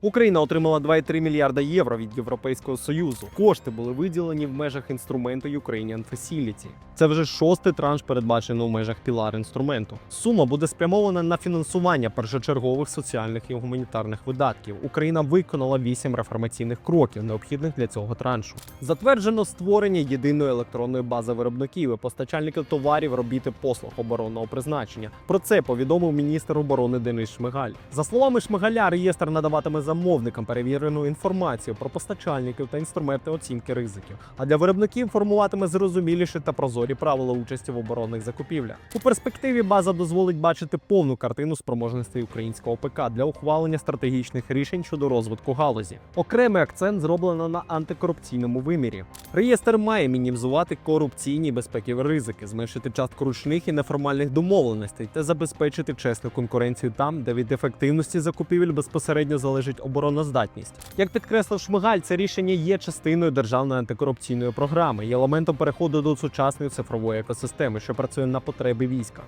Україна отримала 2,3 мільярда євро від Європейського союзу. Кошти були виділені в межах інструменту Ukrainian Facility. Це вже шостий транш, передбачений у межах пілар інструменту. Сума буде спрямована на фінансування першочергових соціальних і гуманітарних видатків. Україна виконала вісім реформаційних кроків, необхідних для цього траншу. Затверджено створення єдиної електронної бази виробників і постачальників товарів, робіт і послуг оборонного призначення. Про це повідомив міністр оборони Денис Шмигаль. За словами Шмигаля, реєстр надаватиме замовникам перевірену інформацію про постачальників та інструменти оцінки ризиків. А для виробників формуватиме зрозуміліші та прозорі правила участі в оборонних закупівлях. У перспективі база дозволить бачити повну картину спроможностей українського ПК для ухвалення стратегічних рішень щодо розвитку галузі. Окремий акцент зроблено на антикорупційному вимірі. Реєстр має мінімізувати корупційні безпекові ризики, зменшити частку ручних і неформальних домовленостей та забезпечити чесну конкуренцію там, де від ефективності закупівель безпосередньо залежить обороноздатність. Як підкреслив Шмигаль, це рішення є частиною державної антикорупційної програми і елементом переходу до сучасної цифрової екосистеми, що працює на потреби війська.